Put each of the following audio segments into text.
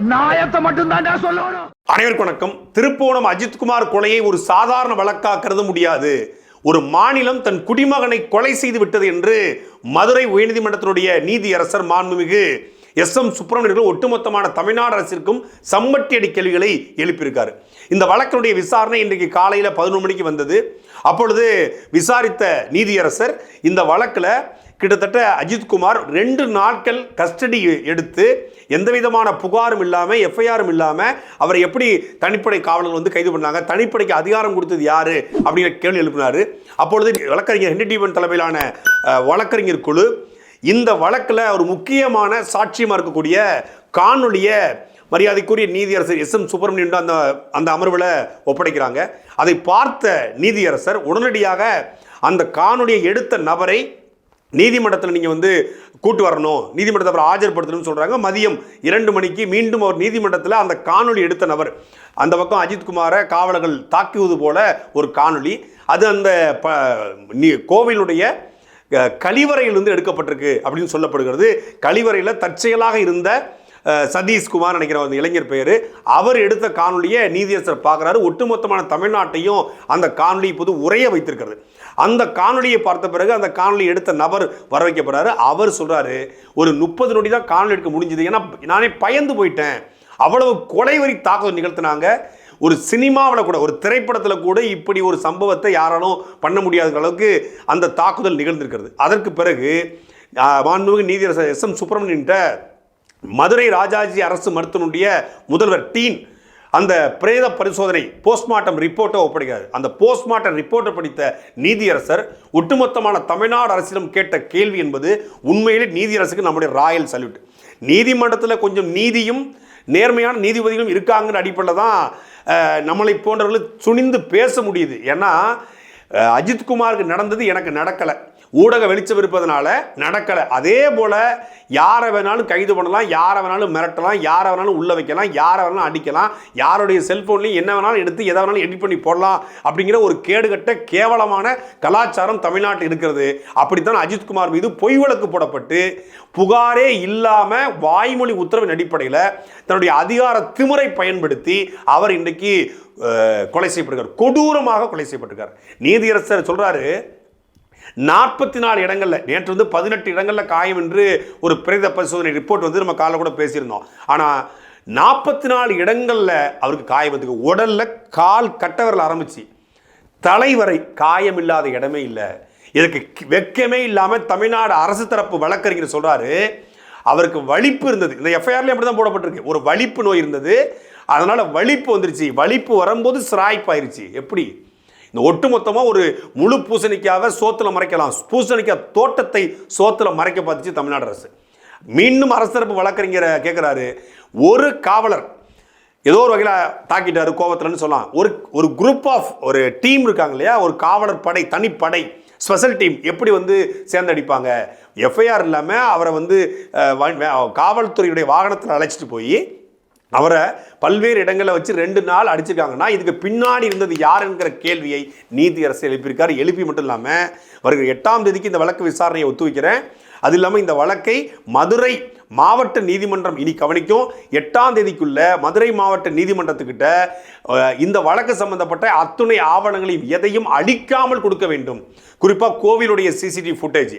நாயத்தை மட்டும்தான் சொல்லணும். அனைவருக்கும் வணக்கம். திருப்போணம் அஜித்குமார் கொலையை ஒரு சாதாரண வழக்காக்கிறது முடியாது. ஒரு மாநிலம் தன் குடிமகனை கொலை செய்து விட்டது என்று மதுரை உயர்நீதிமன்றத்தினுடைய நீதியரசர் மாண்புமிகு எஸ் எம் சுப்பிரமணியர்கள் ஒட்டுமொத்தமான தமிழ்நாடு அரசிற்கும் சம்மட்டி அடி கேள்விகளை எழுப்பியிருக்காரு. இந்த வழக்கினுடைய விசாரணை இன்றைக்கு காலையில் பதினொன்று மணிக்கு வந்தது. அப்பொழுது விசாரித்த நீதியரசர் இந்த வழக்கில் கிட்டத்தட்ட அஜித்குமார் ரெண்டு நாட்கள் கஸ்டடி எடுத்து எந்த விதமான புகாரும் இல்லாமல் எஃப்ஐஆரும் இல்லாமல் அவரை எப்படி தனிப்படை காவலர்கள் வந்து கைது பண்ணாங்க தனிப்படைக்கு அதிகாரம் கொடுத்தது யாரு அப்படிங்கிற கேள்வி எழுப்பினார். அப்பொழுது வழக்கறிஞர் ஹென்ரி டீவன் தலைமையிலான வழக்கறிஞர் குழு இந்த வழக்கில் ஒரு முக்கியமான சாட்சியமாக இருக்கக்கூடிய காணொலியை மரியாதைக்குரிய நீதியரசர் எஸ் எம் சுப்பிரமணியன் அந்த அந்த அமர்வில் ஒப்படைக்கிறாங்க. அதை பார்த்த நீதியரசர் உடனடியாக அந்த காணொலியை எடுத்த நபரை நீதிமன்றத்தில் நீங்கள் வந்து கூட்டு வரணும் நீதிமன்றத்தை அவர் ஆஜர்படுத்தணும்னு சொல்கிறாங்க மதியம் இரண்டு மணிக்கு மீண்டும் அவர் நீதிமன்றத்தில் அந்த காணொளி எடுத்த நபர் அந்த பக்கம் அஜித்குமாரை காவலர்கள் தாக்குவது போல ஒரு காணொளி. அது அந்த ப நீ கோவிலுடைய கழிவறையிலிருந்து எடுக்கப்பட்டிருக்கு அப்படின்னு சொல்லப்படுகிறது. கழிவறையில் தற்செயலாக இருந்த சதீஷ்குமார் நினைக்கிற அந்த இளைஞர் பேர். அவர் எடுத்த காணொலியை நீதியரசர் பார்க்குறாரு. ஒட்டுமொத்தமான தமிழ்நாட்டையும் அந்த காணொலி இப்போது உரைய வைத்திருக்கிறது. அந்த காணொலியை பார்த்த பிறகு அந்த காணொலி எடுத்த நபர் வர வைக்கப்படுறாரு அவர் சொல்கிறாரு ஒரு முப்பது நொடி தான் காணொலி எடுக்க முடிஞ்சது. ஏன்னா நானே பயந்து போயிட்டேன். அவ்வளவு கொலைவரி தாக்குதல் நிகழ்த்தினாங்க. ஒரு சினிமாவில் கூட ஒரு திரைப்படத்தில் கூட இப்படி ஒரு சம்பவத்தை யாராலும் பண்ண முடியாத அளவுக்கு அந்த தாக்குதல் நிகழ்ந்திருக்கிறது. அதற்கு பிறகு மாண்புமிகு நீதியரசர் எஸ் எம் சுப்பிரமணியன்ட்ட மதுரை ராஜாஜி அரசு மருத்துவனுடைய முதல்வர் டீன் அந்த பிரேத பரிசோதனை போஸ்ட்மார்ட்டம் ரிப்போர்ட்டை ஒப்படைக்கிறார். அந்த போஸ்ட்மார்ட்டம் ரிப்போர்ட்டை படித்த நீதியரசர் ஒட்டுமொத்தமான தமிழ்நாடு அரசிடம் கேட்ட கேள்வி என்பது உண்மையிலே நீதியரசுக்கு நம்முடைய ராயல் சல்யூட் நீதிமன்றத்தில் கொஞ்சம் நீதியும் நேர்மையான நீதிபதிகளும் இருக்காங்கன்னு அடிப்படையில் தான் நம்மளை போன்றவர்கள் துணிந்து பேச முடியுது. ஏன்னா அஜித்குமாருக்கு நடந்தது எனக்கு நடக்கலை. ஊடக வெளிச்சம் இருப்பதனால நடக்கலை. அதே போல் யாரை வேணாலும் கைது பண்ணலாம் யாரை வேணாலும் மிரட்டலாம் யாரை வேணாலும் உள்ள வைக்கலாம் யாரை வேணாலும் அடிக்கலாம் யாருடைய செல்ஃபோன்லையும் என்ன வேணாலும் எடுத்து எதை வேணாலும் எடிட் பண்ணி போடலாம் அப்படிங்கிற ஒரு கேடுகட்ட கேவலமான கலாச்சாரம் தமிழ்நாட்டில் இருக்கிறது. அப்படித்தான் அஜித்குமார் மீது பொய் வழக்கு போடப்பட்டு புகாரே இல்லாமல் வாய்மொழி உத்தரவின் அடிப்படையில் தன்னுடைய அதிகார திமுறை பயன்படுத்தி அவர் இன்றைக்கு கொலை செய்யப்படுகிறார் கொடூரமாக கொலை செய்யப்பட்டிருக்கார். நீதியரசர் சொல்கிறாரு நாற்பத்தி நாலு இடங்களில் நேற்று வந்து பதினெட்டு இடங்களில் காயம் என்று ஒரு பிரேத பரிசோதனை ரிப்போர்ட் வந்து நம்ம காலைல கூட பேசியிருந்தோம். ஆனால் நாற்பத்தி நாலு இடங்களில் அவருக்கு காயம் வந்து உடல்ல கால் கட்டவரில் ஆரம்பிச்சு. தலைவரை காயம் இல்லாத இடமே இல்லை. இதுக்கு வெக்கமே வெட்கமே இல்லாமல் தமிழ்நாடு அரசு தரப்பு வழக்கறிஞர் சொல்கிறாரு அவருக்கு வலிப்பு இருந்தது. இந்த எஃப்ஐஆர்லேயும் அப்படி தான் போடப்பட்டிருக்கு. ஒரு வலிப்பு நோய் இருந்தது. அதனால் வலிப்பு வந்துருச்சு. வலிப்பு வரும்போது சிராய்ப்பாயிருச்சு எப்படி? இந்த ஒட்டுமொத்தமாக ஒரு முழு பூசணிக்காவை சோத்தில் மறைக்கலாம். பூசணிக்காய் தோட்டத்தை சோத்தில் மறைக்க பார்த்துச்சு தமிழ்நாடு அரசு. மீண்டும் அரசரப்பு வழக்கறிஞரை கேட்குறாரு ஒரு காவலர் ஏதோ ஒரு வகையில் தாக்கிட்டாரு கோவத்தில்னு சொல்லலாம். ஒரு ஒரு குரூப் ஆஃப் ஒரு டீம் இருக்காங்க இல்லையா? ஒரு காவலர் படை தனிப்படை ஸ்பெஷல் டீம் எப்படி வந்து சேர்ந்தடிப்பாங்க? எஃப்ஐஆர் இல்லாமல் அவரை வந்து காவல்துறையுடைய வாகனத்தில் அழைச்சிட்டு போய் அவரை பல்வேறு இடங்களில் வச்சு ரெண்டு நாள் அடிச்சிருக்காங்கன்னா இதுக்கு பின்னாடி இருந்தது யார் என்கிற கேள்வியை நீதியரசு எழுப்பியிருக்காரு. எழுப்பி மட்டும் இல்லாமல் வருகிற எட்டாம் தேதிக்கு இந்த வழக்கு விசாரணையை ஒத்துவைக்கிறேன். அது இல்லாமல் இந்த வழக்கை மதுரை மாவட்ட நீதிமன்றம் இனி கவனிக்கும். எட்டாம் தேதிக்குள்ள மதுரை மாவட்ட நீதிமன்றத்துக்கிட்ட இந்த வழக்கு சம்பந்தப்பட்ட அத்துணை ஆவணங்களையும் எதையும் அழிக்காமல் கொடுக்க வேண்டும். குறிப்பாக கோவிலுடைய சிசிடிவி ஃபுட்டேஜ்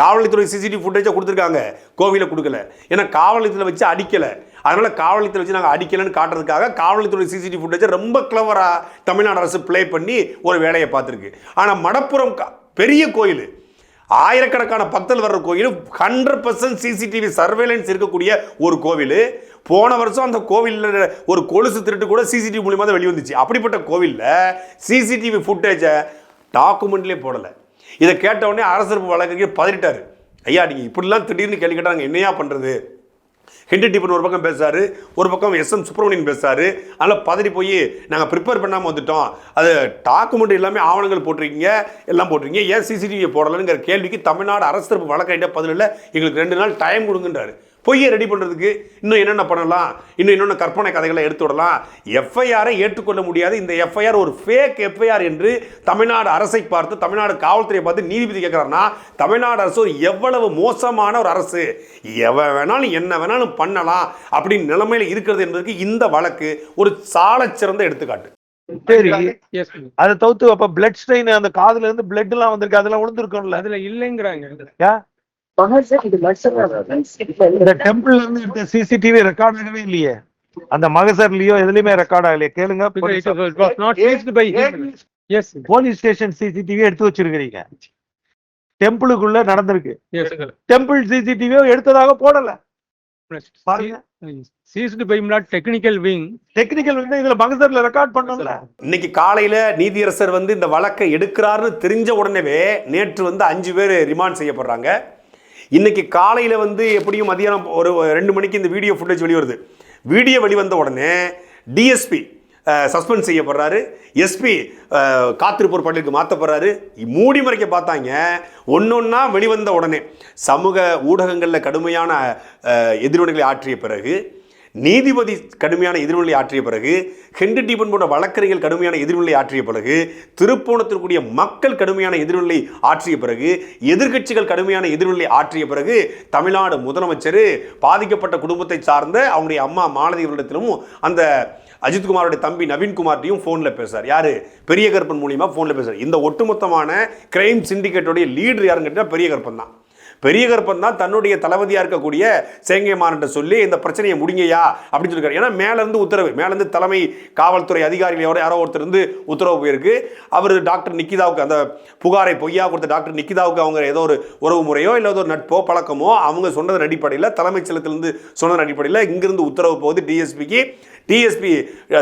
காவல்துறை சிசிடிவி ஃபுட்டேஜை கொடுத்துருக்காங்க. கோவிலை கொடுக்கல. ஏன்னா காவலத்தில் வச்சு அடிக்கலை. அதனால காவல்துறை வச்சு நாங்கள் அடிக்கலைன்னு காட்டுறதுக்காக காவல்துறை சிசிடிவி ஃபுட்டேஜை ரொம்ப கிளவராக தமிழ்நாடு அரசு ப்ளே பண்ணி ஒரு வேலையை பார்த்துருக்கு. ஆனால் மடப்புறம் பெரிய கோயில் ஆயிரக்கணக்கான பக்தர்கள் வர்ற கோயில் ஹண்ட்ரட் பர்சன்ட் சிசிடிவி சர்வேலன்ஸ் இருக்கக்கூடிய ஒரு கோவில். போன வருஷம் அந்த கோவிலில் ஒரு கொலுசு திருட்டு கூட சிசிடிவி மூலியமாக தான் வெளிவந்துச்சு. அப்படிப்பட்ட கோவிலில் சிசிடிவி ஃபுட்டேஜை டாக்குமெண்ட்லேயே போடலை. இதை கேட்ட உடனே அரசு வழக்கறிஞர் பதறிட்டாரு. ஐயா நீங்கள் இப்படிலாம் திடீர்னு கேள்வி கேட்டாங்க. என்னையா பண்ணுறது ஹென்ரி டிபன் ஒரு பக்கம் பேசுறாரு ஒரு பக்கம் எஸ் எம் சுப்பிரமணியன் பேசுறாரு. அதனால் பதறி போய் நாங்கள் ப்ரிப்பேர் பண்ணாமல் வந்துட்டோம். அது டாக்குமெண்ட் எல்லாமே ஆவணங்கள் போட்டிருக்கீங்க எல்லாம் போட்டிருக்கீங்க. ஏன் சிசிடிவி போடலைங்கிற கேள்விக்கு தமிழ்நாடு அரசு தரப்பு வழக்காயிட்ட பதிலில் எங்களுக்கு ரெண்டு நாள் டைம் கொடுங்கன்றாரு. பொய்யை ரெடி பண்ணுறதுக்கு இன்னும் என்னென்ன பண்ணலாம்? இன்னும் இன்னொன்று கற்பனை கதைகளை எடுத்து விடலாம். எஃப்ஐஆரை ஏற்றுக்கொள்ள முடியாது. இந்த எஃப்ஐஆர் ஒரு ஃபேக் எஃப்ஐஆர் என்று தமிழ்நாடு அரசை பார்த்து தமிழ்நாடு காவல்துறையை பார்த்து நீதிபதி கேட்குறாருன்னா தமிழ்நாடு அரசு ஒரு எவ்வளவு மோசமான ஒரு அரசு? எவன் வேணாலும் என்ன வேணாலும் பண்ணலாம் அப்படின்னு நிலைமையில் இருக்கிறது என்பதற்கு இந்த வழக்கு ஒரு சாலச் சிறந்த எடுத்துக்காட்டு. சரி. எஸ் அதை தவிர்த்து அப்ப பிளட் ஸ்ட்ரெயின் அந்த காதுல இருந்து பிளட் எல்லாம் வந்திருக்கு அதெல்லாம் விழுந்திருக்கும்ல அதுல இல்லைங்கிறாங்க. இந்த டெம்பிள்ல இருந்து எடுத்த சிசிடிவி ரெக்கார்ட் ஆகவே இல்லையே. அந்த மகசர்லயோ எதுலயுமே ரெக்கார்ட் ஆகலையே. கேளுங்க போலீஸ் ஸ்டேஷன் சிசிடிவி எடுத்து வச்சிருக்கிறீங்க. டெம்பிளுக்குள்ள நடந்திருக்கு. டெம்பிள் சிசிடிவியோ எடுத்ததாக போடல. இன்னைக்கு காலையில நீதியரசர் வந்து இந்த வழக்கை எடுக்கிறாருன்னு தெரிஞ்ச உடனேவே நேற்று வந்து அஞ்சு பேர் ரிமாண்ட் செய்யப்படுறாங்க. இன்னைக்கு காலையில் வந்து எப்படியும் மதியானம் ஒரு ரெண்டு மணிக்கு இந்த வீடியோ ஃபுட்டேஜ் வெளிவருது. வீடியோ வெளிவந்த உடனே டிஎஸ்பி சஸ்பெண்ட் செய்யப்படுறாரு. எஸ்பி காத்திருப்போர் பள்ளிக்கு மாற்றப்படுறாரு மூடி மறைக்க பார்த்தாங்க. ஒன்றொன்னா வெளிவந்த உடனே சமூக ஊடகங்களில் கடுமையான எதிர்வினைகளை ஆற்றிய பிறகு நீதிபதி கடுமையான எதிர்வினை ஆற்றிய பிறகு ஹென்ரி டீபன் போன்ற வழக்கறிஞர்கள் கடுமையான எதிர்வினை ஆற்றிய பிறகு திருப்போணத்திற்குரிய மக்கள் கடுமையான எதிர்வினை ஆற்றிய பிறகு எதிர்க்கட்சிகள் கடுமையான எதிர்வினை ஆற்றிய பிறகு தமிழ்நாடு முதலமைச்சர் பாதிக்கப்பட்ட குடும்பத்தை சார்ந்த அவருடைய அம்மா மாலதி அவர்களிடத்திலும் அந்த அஜித்குமாரோட தம்பி நவீன்குமார்ட்டையும் ஃபோனில் பேசுகிறார் யார்? பெரிய கருப்பன் மூலியமாக ஃபோனில் பேசுகிறார் இந்த ஒட்டுமொத்தமான கிரைம் சிண்டிகேட்டோடைய லீடர் யாருன்னு கேட்டால் பெரிய கருப்பன் தான். பெரிய கருப்பன் தான் தன்னுடைய தளபதியாக இருக்கக்கூடிய சேங்கைமான்கிட்ட சொல்லி இந்த பிரச்சனையை முடிங்கயா அப்படின்னு சொல்லியிருக்காரு ஏன்னா மேலேருந்து உத்தரவு மேலேருந்து தலைமை காவல்துறை அதிகாரிகளோட யாரோ ஒருத்தர் இருந்து உத்தரவு போயிருக்கு. அவர் டாக்டர் நிக்கிதாவுக்கு அந்த புகாரை பொய்யா கொடுத்த டாக்டர் நிக்கிதாவுக்கு அவங்க ஏதோ ஒரு உறவு முறையோ இல்லை ஏதோ ஒரு நட்போ பழக்கமோ அவங்க சொன்னதன் அடிப்படையில் தலைமைச் செயலத்திலிருந்து சொன்னதன் அடிப்படையில் இங்கிருந்து உத்தரவு போகுது டிஎஸ்பிக்கு. டிஎஸ்பி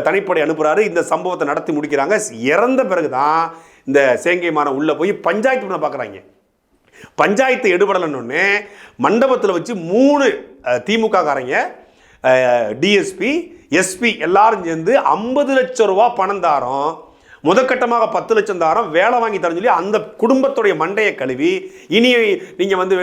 தனிப்படை அனுப்புகிறாரு இந்த சம்பவத்தை நடத்தி முடிக்கிறாங்க. இறந்த பிறகு தான் இந்த சேங்கைமான உள்ளே போய் பஞ்சாயத்து பண்ண பார்க்குறாங்க பஞ்சாயத்து எடுபடலன்னு மண்டபத்தில் வச்சு மூணு திமுககாரங்க திமுக காரங்க டிஎஸ்பி எஸ்பி எல்லாரும் சேர்ந்து ஐம்பது லட்சம் ரூபா பணம் தாரோம் முதற்கட்டமாக பத்து லட்சம் தாரம் வேலை வாங்கி தரேன்னு சொல்லி அந்த குடும்பத்துடைய மண்டையை கழுவி இனி நீங்கள் வந்து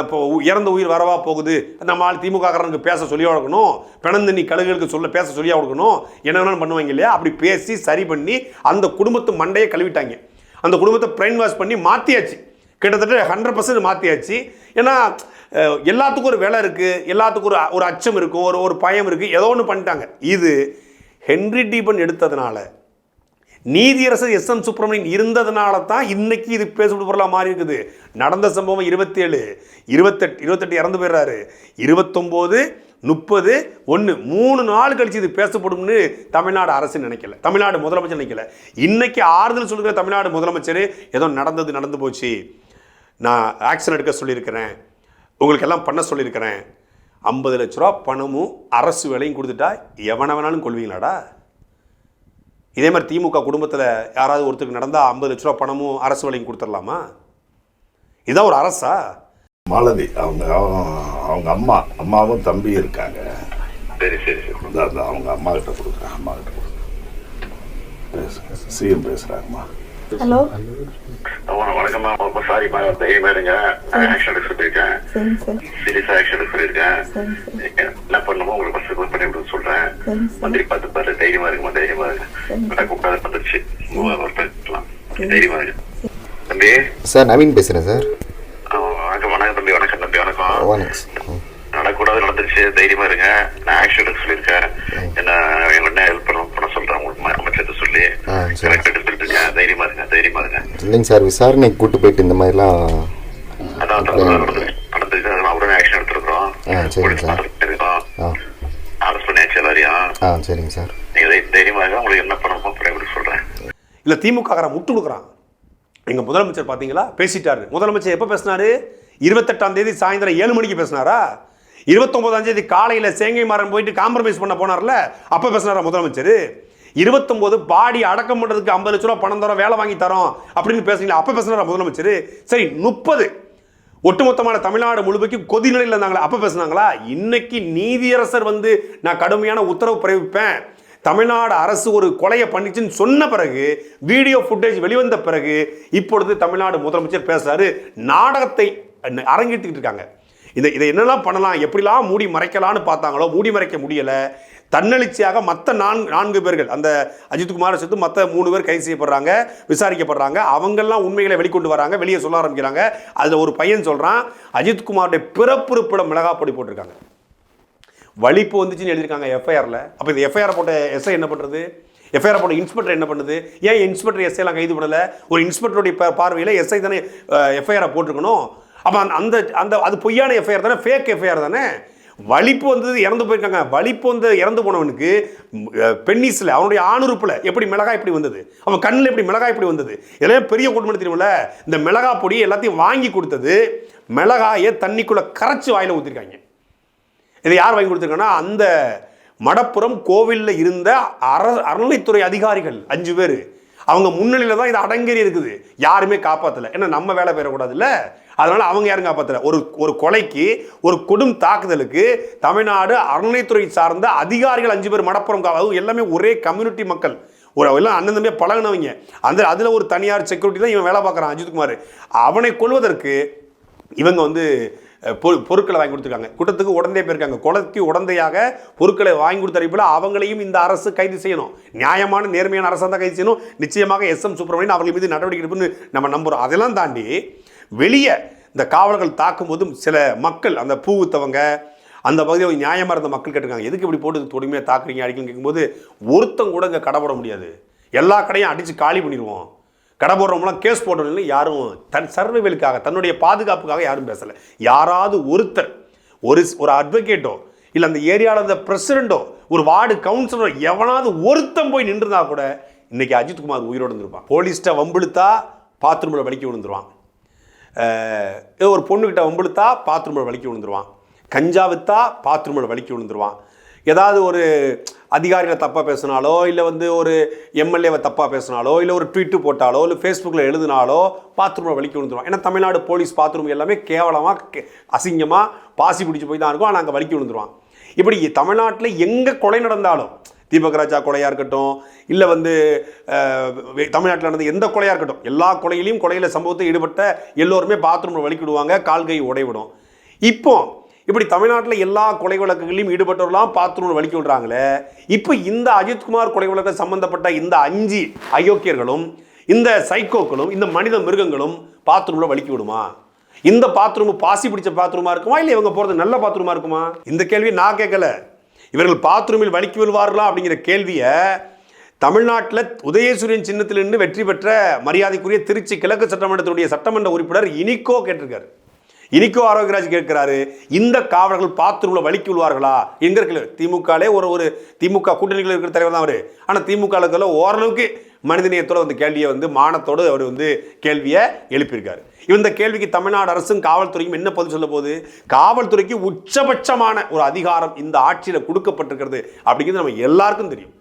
இப்போ இறந்த உயிர் வரவா போகுது நம்ம ஆள் திமுகக்காரனுக்கு பேச சொல்லி கொடுக்கணும் பிணந்தண்ணி கழுகுகளுக்கு சொல்ல பேச சொல்லி கொடுக்கணும் என்ன வேணாலும் பண்ணுவாங்க இல்லையா? அப்படி பேசி சரி பண்ணி அந்த குடும்பத்து மண்டையை கழுவிட்டாங்க. அந்த குடும்பத்தை பிரெயின் வாஷ் பண்ணி மாற்றியாச்சு கிட்டத்தட்ட ஹண்ட்ரட் பர்சன்ட் மாற்றியாச்சு ஏன்னா எல்லாத்துக்கும் ஒரு வேலை இருக்குது எல்லாத்துக்கும் ஒரு ஒரு அச்சம் இருக்கும் ஒரு ஒரு பயம் இருக்குது ஏதோ ஒன்று பண்ணிட்டாங்க. இது ஹென்ரி டீபன் எடுத்ததுனால நீதியரசர் எஸ் எம் சுப்பிரமணியன் இருந்ததுனால தான் இன்னைக்கு இது பேசப்பட்டு பொருளாக மாறி இருக்குது. நடந்த சம்பவம் இருபத்தேழு இருபத்தெட்டு இருபத்தெட்டு இறந்து போயிடுறாரு. இருபத்தொம்போது முப்பது ஒன்று மூணு நாள் கழித்து இது பேசப்படும்னு தமிழ்நாடு அரசு நினைக்கல. தமிழ்நாடு முதலமைச்சர் நினைக்கல. இன்னைக்கு ஆறுதல் சொல்கிற தமிழ்நாடு முதலமைச்சர் ஏதோ நடந்தது நடந்து போச்சு. நான் ஆக்ஷன் எடுக்க சொல்லியிருக்கிறேன். உங்களுக்கு எல்லாம் பண்ண சொல்லியிருக்கிறேன். ஐம்பது லட்ச ரூபா பணமும் அரசு வேலையும் கொடுத்துட்டா எவனை வேணாலும் கொள்வீங்களாடா இதே மாதிரி திமுக குடும்பத்தில் யாராவது ஒருத்தருக்கு நடந்தால் ஐம்பது லட்ச ரூபா பணமும் அரசு வேலையும் கொடுத்துடலாமா? இதான் ஒரு அரசா? மாலதி அவங்க அவங்க- அவங்க அம்மா அம்மாவும் தம்பி இருக்காங்க. சரி சரி அவங்க அம்மா கிட்ட கொடுக்குறேன் அம்மா கிட்ட கொடுக்குறேன். பேசுங்க சிஎம் பேசுறாங்கம்மா. ஹலோ வணக்கம்மா ரொம்ப சாரிம்மா தைரியமா இருங்க ஆக்ஷன் எடுக்க சொல்லியிருக்கேன். சரி சார். சீரியஸா ஆக்ஷன் எடுக்க என்ன பண்ணுமோ உங்களுக்கு ஃபர்ஸ்ட் பண்ணி விட சொல்றேன். மந்திரி பார்த்து பாரு தைரியமா இருக்குமா தைரியமா இருக்கு நான் கூப்பிடாத வந்துருச்சு. தைரியமா இருக்கு தம்பி? Sir Naveen sir. ஆ, வணக்கம் வணக்கம் தம்பி வணக்கம் தம்பி வணக்கம். வணக்கம் நடக்கூடாது நடந்துருச்சு. தைரியமா இருங்க. நான் ஆக்ஷன் எடுக்க சொல்லியிருக்கேன். என்ன என்ன ஹெல்ப் பண்ண பண்ண சொல்றேன். உங்களுக்கு அமைச்சர்கிட்ட சொல்லி. கரெக்ட் இருக்கேன் தைரியமா இருங்க தைரியமா இருங்க. இல்லைங்க சார் விசாரணைக்கு கூட்டு போயிட்டு இந்த மாதிரிலாம் அதான் நடந்துருக்கு உடனே ஆக்ஷன் எடுத்துருக்கோம் ஆ, சரிங்க சார். அரெஸ்ட் பண்ணியாச்சு எல்லாரையும். ஆ சரிங்க சார். நீங்க தை- தைரியமா இருங்க உங்களுக்கு என்ன பண்ணணுமோ அப்புறம் எப்படி சொல்றேன். இல்லை திமுக காரன் முட்டு கொடுக்குறான். எங்கள் முதலமைச்சர் பார்த்தீங்களா பேசிட்டாரு. முதலமைச்சர் எப்போ பேசினாரு? இருபத்தெட்டாம் தேதி சாயந்தரம் ஏழு மணிக்கு பேசினாரா? இருபத்தொம்போதாம் தேதி காலையில் சேங்கை மாறன் போயிட்டு காம்ப்ரமைஸ் பண்ண போனார்ல அப்போ பேசினாரா முதலமைச்சர்? இருபத்தொம்போது பாடி அடக்கம் பண்ணுறதுக்கு ஐம்பது லட்ச ரூபா பணம் தரோம் வேலை வாங்கி தரோம் அப்படின்னு பேசுறீங்களா அப்போ பேசினாரா முதலமைச்சர்? சரி முப்பது. ஒட்டுமொத்தமான தமிழ்நாடு முழுமைக்கும் கொதி நிலையில் இருந்தாங்களா? அப்போ பேசுனாங்களா? இன்னைக்கு நீதியரசர் வந்து நான் கடுமையான உத்தரவு பிறப்பிப்பேன். தமிழ்நாடு அரசு ஒரு கொலையை பண்ணிச்சுன்னு சொன்ன பிறகு வீடியோ ஃபுட்டேஜ் வெளிவந்த பிறகு இப்பொழுது தமிழ்நாடு முதலமைச்சர் பேசுறாரு. நாடகத்தை அரங்கேற்றிக்கிட்டு இருக்காங்க. இதை இதை என்னெல்லாம் பண்ணலாம்? எப்படிலாம் மூடி மறைக்கலான்னு பார்த்தாங்களோ மூடி மறைக்க முடியலை. தன்னெழுச்சியாக மற்ற நான்கு நான்கு பேர்கள் அந்த அஜித்குமாரை சேர்த்து மற்ற மூணு பேர் கைது செய்யப்படுறாங்க விசாரிக்கப்படுறாங்க. அவங்கெல்லாம் உண்மைகளை வெளிக்கொண்டு வராங்க வெளியே சொல்ல ஆரம்பிக்கிறாங்க. அதில் ஒரு பையன் சொல்கிறான் அஜித்குமாருடைய பிறப்புறுப்பிடம் மிளகாப்பொடி போட்டிருக்காங்க. வலிப்பு வந்துச்சுன்னு எழுதியிருக்காங்க எஃப்ஐஆரில் அப்போ இந்த எஃப்ஐஆர் போட்ட எஸ்ஐ என்ன பண்ணுறது எஃப்ஐஆர் போட்ட இன்ஸ்பெக்டர் என்ன பண்ணுது ஏன் இன்ஸ்பெக்டர் எஸ்ஐலாம் கைது பண்ணலை? ஒரு இன்ஸ்பெக்டருடைய பார்வையில் எஸ்ஐ தானே எஃப்ஐஆரை போட்டிருக்கணும்? அப்போ அந்த அந்த அது பொய்யான எஃப்ஐஆர் தானே? ஃபேக் எஃப்ஐஆர் தானே? வலிப்பு வந்தது இறந்து போயிருக்காங்க. வலிப்பு வந்து இறந்து போனவனுக்கு பென்னிஸில் அவனுடைய ஆணுறுப்பில் எப்படி மிளகாய் இப்படி வந்தது? அவன் கண்ணில் எப்படி மிளகாய் இப்படி வந்தது? இதெல்லாம் பெரிய குடும்பம் தெரியுமில்ல? இந்த மிளகா பொடி எல்லாத்தையும் வாங்கி கொடுத்தது மிளகாயை தண்ணிக்குள்ளே கரைச்சி வாயில் ஊற்றிருக்காங்க இதை யார் வாங்கி கொடுத்துருக்காங்கன்னா அந்த மடப்புறம் கோவிலில் இருந்த அற அறநிலைத்துறை அதிகாரிகள் அஞ்சு பேர். அவங்க முன்னிலையில் தான் இது அடங்கேறி இருக்குது. யாருமே காப்பாற்றல ஏன்னா நம்ம வேலை பெறக்கூடாதுல்ல அதனால் அவங்க யாரும் காப்பாற்றல ஒரு ஒரு கொலைக்கு ஒரு கொடும் தாக்குதலுக்கு தமிழ்நாடு அறநிலைத்துறை சார்ந்த அதிகாரிகள் அஞ்சு பேர் மடப்புறம் அதுவும் எல்லாமே ஒரே கம்யூனிட்டி மக்கள். ஒரு எல்லாம் அண்ணன் தம்பியை பழகினவங்க. அந்த அதில் ஒரு தனியார் செக்யூரிட்டி தான் இவன் வேலை பார்க்குறான் அஜித்குமார் அவனை கொள்வதற்கு இவங்க வந்து பொ- பொருட்களை வாங்கி கொடுத்துருக்காங்க. கூட்டத்துக்கு உடந்தே போயிருக்காங்க. கொலைக்கு உடந்தையாக பொருட்களை வாங்கி கொடுத்த அறிவிப்பில் அவங்களையும் இந்த அரசு கைது செய்யணும். நியாயமான நேர்மையான அரசாக தான் கைது செய்யணும். நிச்சயமாக எஸ் எம் சுப்பிரமணியன் அவர்கள் மீது நடவடிக்கை எடுப்புன்னு நம்ம நம்புகிறோம் அதெல்லாம் தாண்டி வெளியே இந்த காவலர்கள் தாக்கும்போது சில மக்கள் அந்த பூவுத்தவங்க அந்த பகுதியில் நியாயமாக இருந்த மக்கள் கேட்டுருக்காங்க. எதுக்கு இப்படி போட்டு தொடுமையாக தாக்குறீங்க அடிக்கணும்னு கேட்கும்போது ஒருத்தன் கூட இங்கே கடை போட முடியாது. எல்லா கடையும் அடித்து காலி பண்ணிடுவோம். கடை போடுறவங்களாம் கேஸ் போடணும்னு யாரும் தன் சர்வைவலுக்காக தன்னுடைய பாதுகாப்புக்காக யாரும் பேசலை. யாராவது ஒருத்தர் ஒரு ஒரு அட்வொகேட்டோ இல்லை அந்த ஏரியாவில் இருந்த பிரசிடெண்ட்டோ ஒரு வார்டு கவுன்சிலரோ எவனாவது ஒருத்தன் போய் நின்றுருந்தா கூட இன்றைக்கி அஜித்குமார் உயிரோடு இருந்திருப்பான். போலீஸ்ட்டை வம்பிழுத்தா பாத்ரூமில் வலிக்க விழுந்துருவான். ஏதோ ஒரு பொண்ணுக்கிட்ட வம்பிழுத்தா பாத்ரூமில் வலிக்கி விழுந்துருவான். கஞ்சா விற்றா பாத்ரூமில் வலிக்கி விழுந்துருவான். ஏதாவது ஒரு அதிகாரிகளை தப்பாக பேசினாலோ இல்லை வந்து ஒரு எம்எல்ஏவை தப்பாக பேசினாலோ இல்லை ஒரு ட்வீட்டு போட்டாலோ இல்லை ஃபேஸ்புக்கில் எழுதினாலோ பாத்ரூமில் வலிக்கி விழுந்துருவான். ஏன்னா தமிழ்நாடு போலீஸ் பாத்ரூம் எல்லாமே கேவலமாக அசிங்கமாக பாசி பிடிச்சி போய் தான் இருக்கும். ஆனால் அங்கே வலிக்கி விழுந்துருவான். இப்படி தமிழ்நாட்டில் எங்கே கொலை நடந்தாலும் தீபக் ராஜா கொலையாக இருக்கட்டும் இல்லை வந்து தமிழ்நாட்டில் நடந்த எந்த கொலையாக இருக்கட்டும் எல்லா கொலையிலையும் கொலையில் சம்பவத்தில் ஈடுபட்ட எல்லோருமே பாத்ரூமில் வலிக்கிடுவாங்க கால்கை உடைவிடும். இப்போ இப்படி தமிழ்நாட்டில் எல்லா கொலை வழக்குகளையும் ஈடுபட்டவர்களாம் பாத்ரூமில் வலிக்கி விடுறாங்களே இப்போ இந்த அஜித்குமார் கொலை வழக்கு சம்பந்தப்பட்ட இந்த அஞ்சு அயோக்கியர்களும் இந்த சைக்கோக்களும் இந்த மனித மிருகங்களும் பாத்ரூமில் வலிக்க விடுமா? இந்த பாத்ரூம் பாசி பிடிச்ச பாத்ரூமா இருக்குமா இல்லை இவங்க போகிறது நல்ல பாத்ரூமா இருக்குமா? இந்த கேள்வி நான் கேட்கல. இவர்கள் பாத்ரூமில் வலிக்கி விழுவார்களா அப்படிங்கிற கேள்வியை தமிழ்நாட்டில் உதயசூரியன் சின்னத்திலிருந்து வெற்றி பெற்ற மரியாதைக்குரிய திருச்சி கிழக்கு சட்டமன்றத்தினுடைய சட்டமன்ற உறுப்பினர் இனிக்கோ கேட்டிருக்காரு. இனிக்கோ ஆரோக்கியராஜ் கேட்கிறாரு இந்த காவலர்கள் பாத்ரூமில் வலிக்கி விழுவார்களா எங்க இருக்கல திமுகலே ஒரு ஒரு திமுக கூட்டணிகள் இருக்கிற தலைவர் தான் அவர். ஆனால் திமுக ஓரளவுக்கு மனிதநேயத்தோட வந்து கேள்வியை வந்து மானத்தோடு அவர் வந்து கேள்வியை எழுப்பியிருக்காரு. இந்த கேள்விக்கு தமிழ்நாடு அரசும் காவல்துறையும் என்ன பதில் சொல்ல போகுது? காவல்துறைக்கு உச்சபட்சமான ஒரு அதிகாரம் இந்த ஆட்சியில் கொடுக்கப்பட்டிருக்கிறது அப்படிங்கிறது நம்ம எல்லாருக்கும் தெரியும்.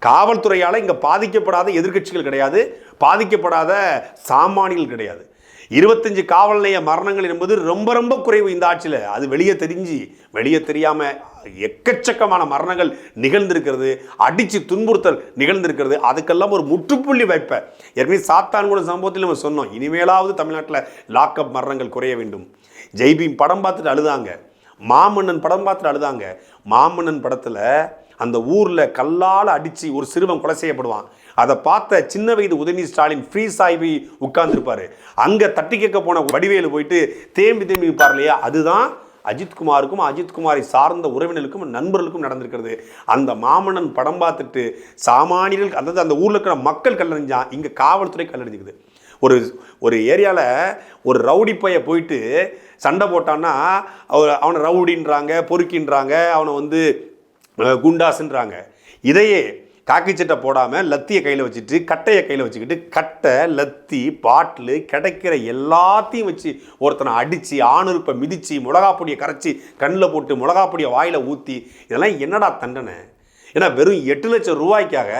காவல்துறையால் இங்கே பாதிக்கப்படாத எதிர்க்கட்சிகள் கிடையாது. பாதிக்கப்படாத சாமானியர்கள் கிடையாது. இருபத்தஞ்சு காவல் நிலைய மரணங்கள் என்பது ரொம்ப ரொம்ப குறைவு இந்த ஆட்சியில். அது வெளியே தெரிஞ்சு வெளியே தெரியாமல் எக்கச்சக்கமான மரணங்கள் நிகழ்ந்திருக்கிறது அடித்து துன்புறுத்தல் நிகழ்ந்திருக்கிறது. அதுக்கெல்லாம் ஒரு முற்றுப்புள்ளி வைப்பேன் ஏற்கனவே சாத்தான்குளம் சம்பவத்தில் நம்ம சொன்னோம் இனிமேலாவது தமிழ்நாட்டில் லாக்அப் மரணங்கள் குறைய வேண்டும். ஜெய்பீம் படம் பார்த்துட்டு அழுதாங்க. மாமன்னன் படம் பார்த்துட்டு அழுதாங்க. மாமன்னன் படத்தில் அந்த ஊரில் கல்லால் அடித்து ஒரு சிறுவன் கொலை செய்யப்படுவான். அதை பார்த்த சின்ன வயது உதயநிதி ஸ்டாலின் ஃப்ரீஸ் ஆகி உட்கார்ந்துருப்பார். அங்கே தட்டி கேட்க போன வடிவேலு போயிட்டு தேம்பி தேம்பி இருப்பார் இல்லையா? அதுதான் அஜித்குமாருக்கும் அஜித்குமாரை சார்ந்த உறவினருக்கும் நண்பர்களுக்கும் நடந்திருக்கிறது. அந்த மாமன்னன் படம் பார்த்துட்டு சாமானியர்கள் அதாவது அந்த ஊரில் இருக்கிற மக்கள் கல்லறிஞ்சான் இங்கே காவல்துறை கல்லறிஞ்சுக்குது. ஒரு ஒரு ஏரியாவில் ஒரு ரவுடி பைய போயிட்டு சண்டை போட்டான்னா அவர் அவனை ரவுடின்றாங்க பொறுக்கின்றாங்க அவனை வந்து குண்டாசுன்றாங்க இதையே காக்கி சட்டை போடாமல் லத்தியை கையில் வச்சுட்டு கட்டையை கையில் வச்சுக்கிட்டு கட்டை லத்தி பாட்டிலு கிடைக்கிற எல்லாத்தையும் வச்சு ஒருத்தனை அடித்து ஆணுறுப்பை மிதித்து மிளகாப்பொடியை கரைச்சி கண்ணில் போட்டு மிளகாப்பொடியை வாயில் ஊற்றி இதெல்லாம் என்னடா தண்டனை? ஏன்னா வெறும் எட்டு லட்சம் ரூபாய்க்காக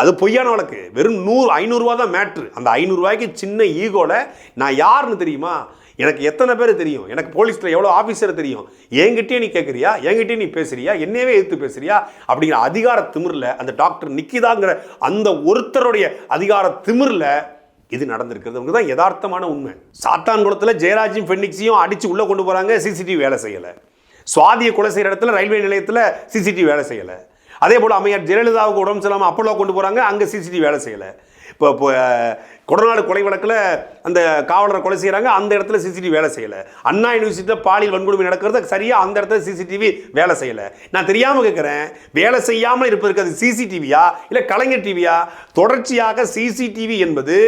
அது பொய்யான வழக்கு. வெறும் நூறு ஐநூறுரூவா தான் மேட்ரு. அந்த ஐநூறுரூவாய்க்கு சின்ன ஈகோவில் நான் யாருன்னு தெரியுமா? எனக்கு எத்தனை பேர் தெரியும்? எனக்கு போலீஸில் எவ்வளோ ஆஃபீஸர் தெரியும்? என்கிட்டயே நீ கேட்குறியா என்கிட்டயே நீ பேசுறியா? என்னையவே எதிர்த்து பேசுறியா? அப்படிங்கிற அதிகார திமிரில் அந்த டாக்டர் நிக்கிதாங்கிற அந்த ஒருத்தருடைய அதிகார திமிரில் இது நடந்திருக்கிறது. தான் யதார்த்தமான உண்மை. சாத்தான்குளத்தில் ஜெயராஜும் ஃபென்னிக்ஸையும் அடித்து உள்ளே கொண்டு போகிறாங்க சிசிடிவி வேலை செய்யலை. சுவாதியை கொலை செய்கிற இடத்துல ரயில்வே நிலையத்தில் சிசிடிவி வேலை செய்யலை. அதே போல் அம்மையார் ஜெயலலிதாவுக்கு உடம்பு சரியில்லாமல் அப்போலோ கொண்டு போகிறாங்க அங்கே சிசிடிவி வேலை செய்யலை. இப்போ இப்போ கொடநாடு கொலை வழக்கில் அந்த காவலரை கொலை செய்கிறாங்க அந்த இடத்துல சிசிடிவி வேலை செய்யலை. அண்ணா யூனிவர்சிட்டியில் பாலியல் வன்கொடுமை நடக்கிறது சரியாக அந்த இடத்துல சிசிடிவி வேலை செய்யலை. நான் தெரியாமல் கேட்குறேன் வேலை செய்யாமல் இருப்பதற்கு அது சிசிடிவியா இல்லை கலைஞர் டிவியா? தொடர்ச்சியாக சிசிடிவி என்பது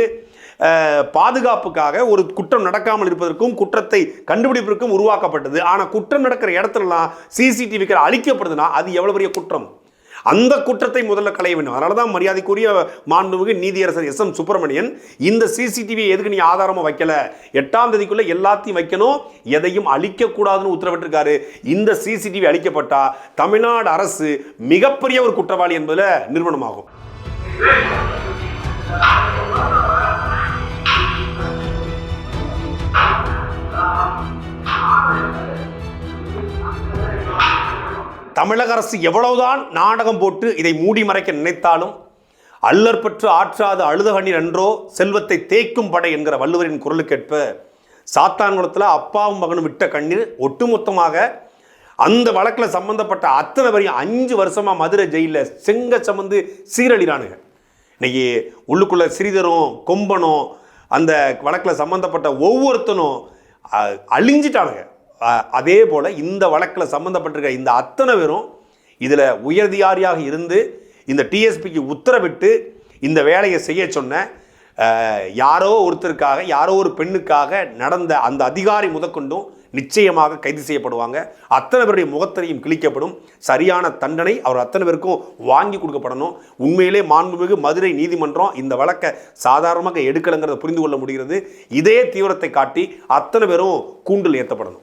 பாதுகாப்புக்காக ஒரு குற்றம் நடக்காமல் இருப்பதற்கும் குற்றத்தை கண்டுபிடிப்பதற்கும் உருவாக்கப்பட்டது. ஆனால் குற்றம் நடக்கிற இடத்துலலாம் சிசிடிவிக்கு அழிக்கப்படுதுன்னா அது எவ்வளோ பெரிய குற்றம்? அந்த குற்றத்தை முதல்ல களைய வேண்டும். அதனால தான் மரியாதைக்குரிய மாண்புமிகு நீதியரசர் எஸ் எம் சுப்பிரமணியன் இந்த சிசிடிவி எதுக்கு நீ ஆதாரமாக வைக்கல? எட்டாம் தேதிக்குள்ள எல்லாத்தையும் வைக்கணும். எதையும் அழிக்கக்கூடாதுன்னு உத்தரவிட்டிருக்காரு. இந்த சிசிடிவி அழிக்கப்பட்டால் தமிழ்நாடு அரசு மிகப்பெரிய ஒரு குற்றவாளி என்பதில் நிறுவனமாகும். தமிழக அரசு எவ்வளவுதான் நாடகம் போட்டு இதை மூடி மறைக்க நினைத்தாலும் அல்லற்பற்று ஆற்றாத அழுத கண்ணீர் செல்வத்தை தேய்க்கும் படை என்கிற வள்ளுவரின் குரலுக்கேற்ப சாத்தான்குளத்தில் அப்பாவும் மகனும் விட்ட கண்ணீர் ஒட்டுமொத்தமாக அந்த வழக்கில் சம்பந்தப்பட்ட அத்தனை பேரையும் அஞ்சு வருஷமாக மதுரை ஜெயிலில் செங்க சமந்து சீரழிறானுங்க. இன்னைக்கு உள்ளுக்குள்ள ஸ்ரீதரும் கொம்பனும் அந்த வழக்கில் சம்பந்தப்பட்ட ஒவ்வொருத்தனும் அ- அழிஞ்சிட்டானுங்க. அதே போல் இந்த வழக்கில் சம்மந்தப்பட்டிருக்க இந்த அத்தனை பேரும் இதில் உயர்திகாரியாக இருந்து இந்த டிஎஸ்பிக்கு உத்தரவிட்டு இந்த வேலையை செய்ய சொன்ன யாரோ ஒருத்தருக்காக யாரோ ஒரு பெண்ணுக்காக நடந்த அந்த அதிகாரி முதற்கொண்டும் நிச்சயமாக கைது செய்யப்படுவாங்க. அத்தனை பேருடைய முகத்திரையும் கிழிக்கப்படும். சரியான தண்டனை அவர் அத்தனை பேருக்கும் வாங்கி கொடுக்கப்படணும். உண்மையிலே மாண்புமிகு மதுரை நீதிமன்றம் இந்த வழக்கை சாதாரணமாக எடுக்கலைங்கிறத புரிந்து கொள்ள முடிகிறது. இதே தீவிரத்தை காட்டி அத்தனை பேரும் கூண்டில் ஏற்றப்படணும்